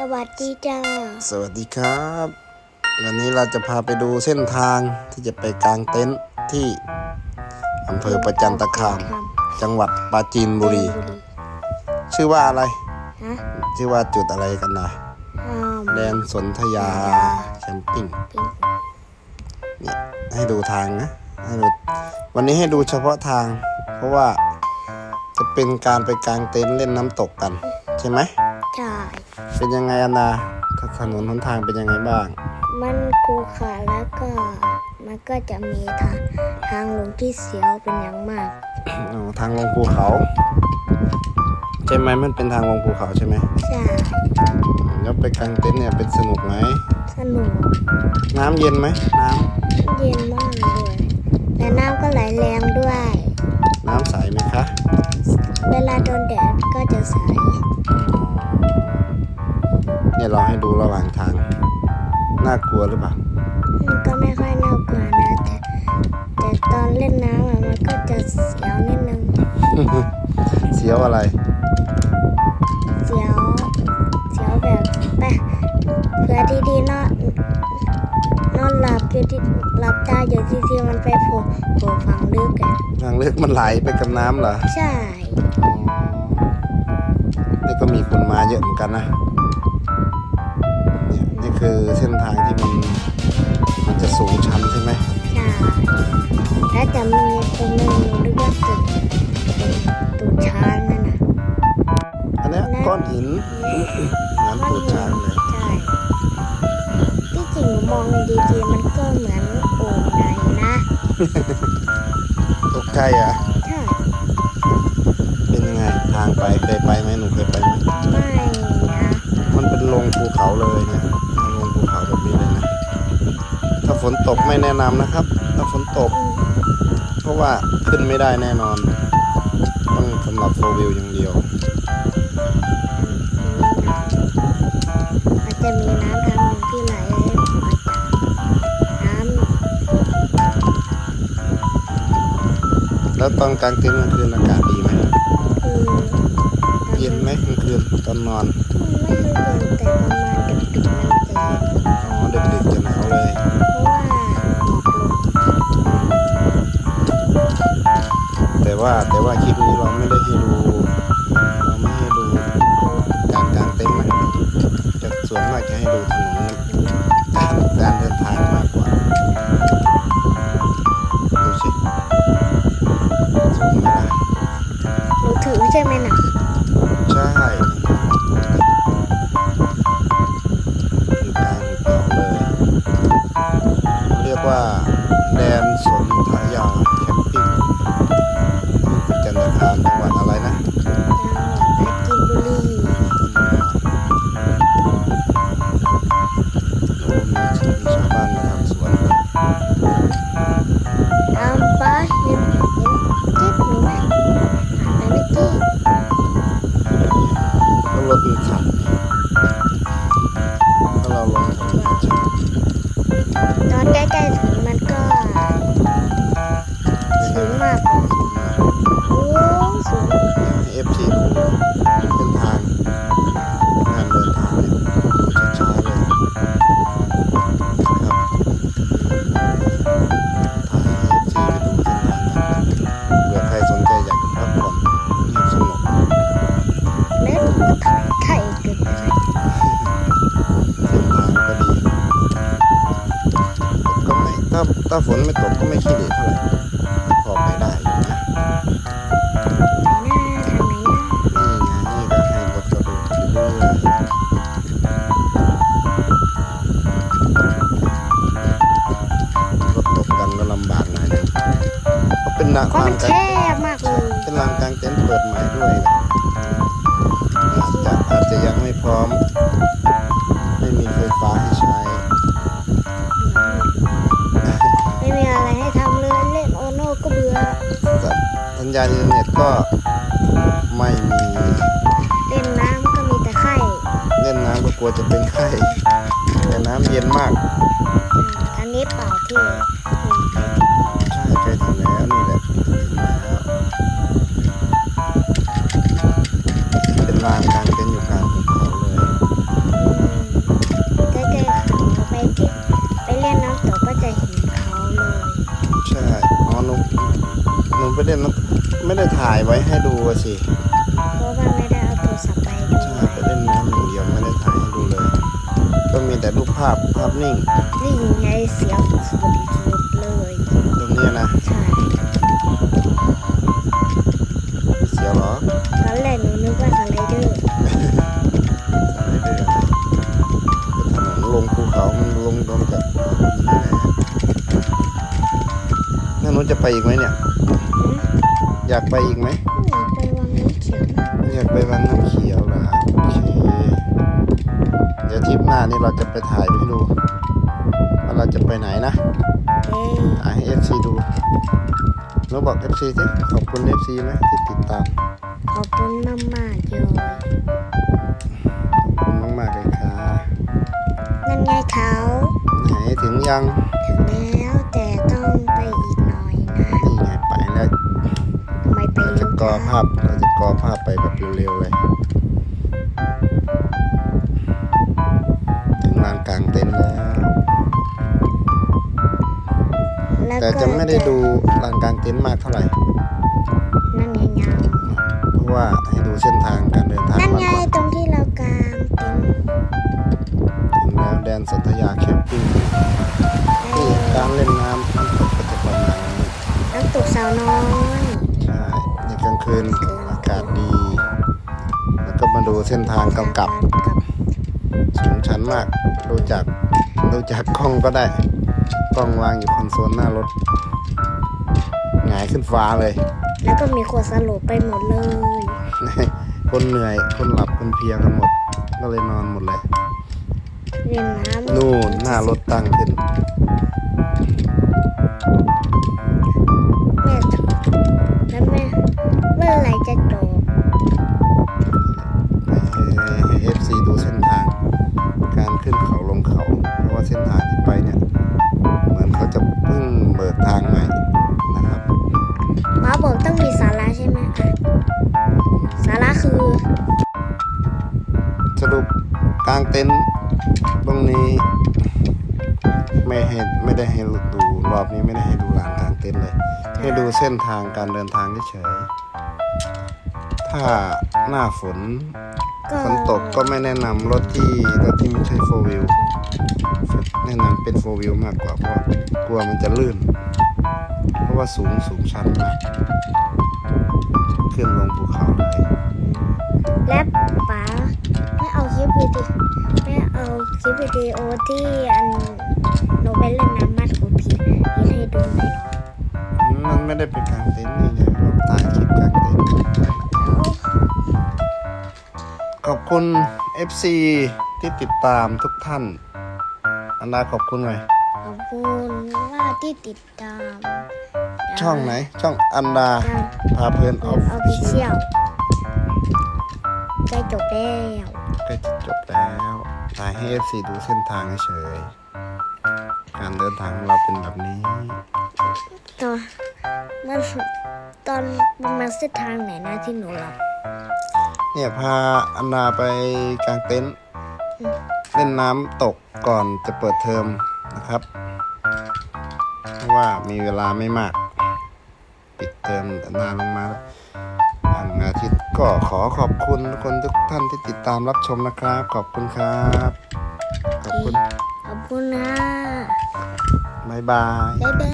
สวัสดีจ้า สวัสดีครับ วันนี้เราจะพาไปดูเส้นทางที่จะไปกางเต็นท์ที่อำเภอประจันตคาม จังหวัดปราจีนบุรี ชื่อว่าอะไร ฮะชื่อว่าจุดอะไรกันนะอ้าวแดนสนธยาแคมปิ้งปิ้งนี่ให้ดูทางนะให้ดูวันนี้ให้ดูเฉพาะทาง เพราะว่าจะเป็นการไปกางเต็นท์เล่นน้ำตกกัน ใช่ไหมใช่ เป็นยังไงอันนาถนนหนทางเป็นยังไงบ้าง มันกูขาแล้วก็มันก็จะมีทางทางลงที่เสียวเป็นอย่างมากอ๋อทางลงภูเขา ใช่ไหมมันเป็นทางลงภูเขาใช่ไหมใช่แล้วไปกางเต็นท์เนี่ยเป็นสนุกไหมสนุกน้ำเย็นไหมน้เย็นมากเลยแต่น้ำก็ไหลแรงด้วยำน้ำใสไหมคะ เวลาโดนแดดก็จะใสากลัวหรือเปล่า มันก็ไม่ค่อยน่ากลัวนะแต่แต่ตอนเล่นน้ำอะมันก็จะเสียวนิดนึง เสียวอะไร เสียว เสียวแบบไปเผื่อดีๆนอนนอนหลับอยู่ที่หลับตาอยู่ที่ๆมันไปโผล่โผล่ฝังลึกอะทางเลือกมันไหลไปกับน้ำเหรอใช่อ๋อนี่ก็มีคนมาเยอะเหมือนกันนะเนี่ยนี่ คือเส้นทางที่มันมันจะสูงชันใช่ไหมใช่แล้วจะมีตรงนึงหนูนึกว่าตุดตุดช้างนั่นน่ะอันเนี้ยก้อนหินเหมือนปูดช้างเลยใช่ที่จริงหนูมองดีๆมันก็เหมือนโอ่งใหญ่นะตกใจอะใช่เป็นยังไงทางไปเคยไปไหมหนูเคยไปไหมไม่นะมันเป็นลงภูเขาเลยเนี่ย ฝนตกไม่แนะนำนะครับ ถ้าฝนตก เพราะว่าขึ้นไม่ได้แน่นอน ต้องสำหรับโฟวิลอย่างเดียวมันจะมีน้ำทางหนึ่งที่ไหลมาจากน้แล้วตอนกลางเต็นท์กลางคืนอากาศดีไหมำคือเย็นไหมกลางคืนตอนนอนไม่ค่อยเย็นแต่ประมาณดึกๆมันจะเย็น อ๋อดึกๆจะหนาวเลย นู ถ้าฝนไม่ตกก็ไม่ขี้เหร่เท่าไหร่ ญญาณอินเทอร์เน็ตก็ไม่มีเล่นน้ำก็มีแต่ไข่เล่นน้ำก็กลัวจะเป็นไข้แต่น้ำเย็นมากอืมอันนี้เปล่าที่ ล่นน้ำไม่ได้ถ่ายไว้ให้ดูอะสิเพราะว่าไม่ได้เอาโทรศัพท์ไปด้ใช่วยไปเล่นน้ำอย่างเดียวไม่ได้ถ่ายให้ดูเลย ก็มีแต่รูปภาพภาพนิ่งนี่ไงเสียงสุดสุดเลยตรงเนี้ยนะใช่เสียวเหรอตอนแรกหนูนึกว่าสไลเดอร์อะไรเดือก็ถนนลงภูเขามันลงลงจากนั่นนู้นจะไปอีกไหมเนี่ย อยากไปอีกไหมอยากไปวังน้ำเขียวนะอยากไปวังน้ำเขียวเหรอโอเคเดี๋ยวทริปหน้านี่เราจะไปถ่ายให้ดูว่าเราจะไปไหนนะเอ้ยถ่ายให้ FC ดูเราบอก FC สิขอบคุณ FC นะที่ติดตาม ขอบคุณมากมากๆเลยขอบคุณมากๆเลยค่ะนั่นไงเขาไหนถึงยัง อภาพเราจะกอภาพไปแบบเร็วๆเลย ถึงลานกลางเต็นท์แล้วล้วแต่ก็จะไม่ได้ดูลานกลางเต็นท์มากเท่าไหร่ นั่นไงยาวเพราะว่าให้ดูเส้นทางการเดินทางนั่นมากไงกว่าตรงที่เรากางเต็นท์ถึงแล้วแดนสัตยาแคมปิ้งนี่การเล่นน้ำน้ำตกก็จะประมาณนี้น้ำตกสาวน้อยใช่ในกลาง คืนอากาศดี แล้วก็มาดูเส้นทางกำกับกับสูงชันมากดูจากดูจากกล้องก็ได้กล้องวางอยู่คอนโซลหน้ารถหงายขึ้นฟ้าเลย แล้วก็มีคนสลบไปหมดเลย คนเหนื่อยคนหลับคนเพลียกันหมด ก็เลยนอนหมดเลยเล่นน้ำนู่นหน้ารถตั้งขึ้น เต็นท์ตรงนี้ ไม่ให้ไม่ได้ให้ดูรอบนี้ไม่ได้ให้ดูลานกลางเต็นท์เลย ให้ดูเส้นทางการเดินทางเฉยๆถ้าหน้าฝนก็ฝนตกก็ไม่แนะนำรถที่รถที่ไม่ใช่โฟวิลแนะนำเป็นโฟวิลมากกว่าเพราะว่ากลัวมันจะลื่น เพราะว่าสูงสูงชันมากขึ้นลงภูเขาเลย และป๋าไม่เอาคลิปวิดีไม่เอา คลิปวิดีโอที่อันหนูไปเล่นน้ำบ้านของผีนี่ให้ดูหน่อยเหรอมันไม่ได้เป็นกลางเต็นท์นี่ไงเราถ่ายคลิปกลางเต็นท์ขอบคุณ FC ที่ติดตามทุกท่าน อันดาขอบคุณหน่อยขอบคุณว่าที่ติดตาม ช่องไหน ช่องอันดาทางพาเพลินออฟออฟฟิเชียลใกล้จบแล้วใกล้จะจบแล้ว ถ่ายให้ FC ดูเส้นทางเฉยๆการเดินทางของเราเป็นแบบนี้ ตอนมันตอนประมาณเส้นทางไหนนะที่หนูหลับเนี่ยพาอันดาไปกลางเต็นท์เล่นน้ำตกก่อนจะเปิดเทอมนะครับ เพราะว่ามีเวลาไม่มาก ปิดเทอมนานลงมาแล้วอัน อาทิตย์ ก็ขอขอบคุณทุกคนทุกท่านที่ติดตามรับชมนะครับ ขอบคุณครับ ขอบคุณ ขอบคุณนะบ๊ายบาย บ๊ายบาย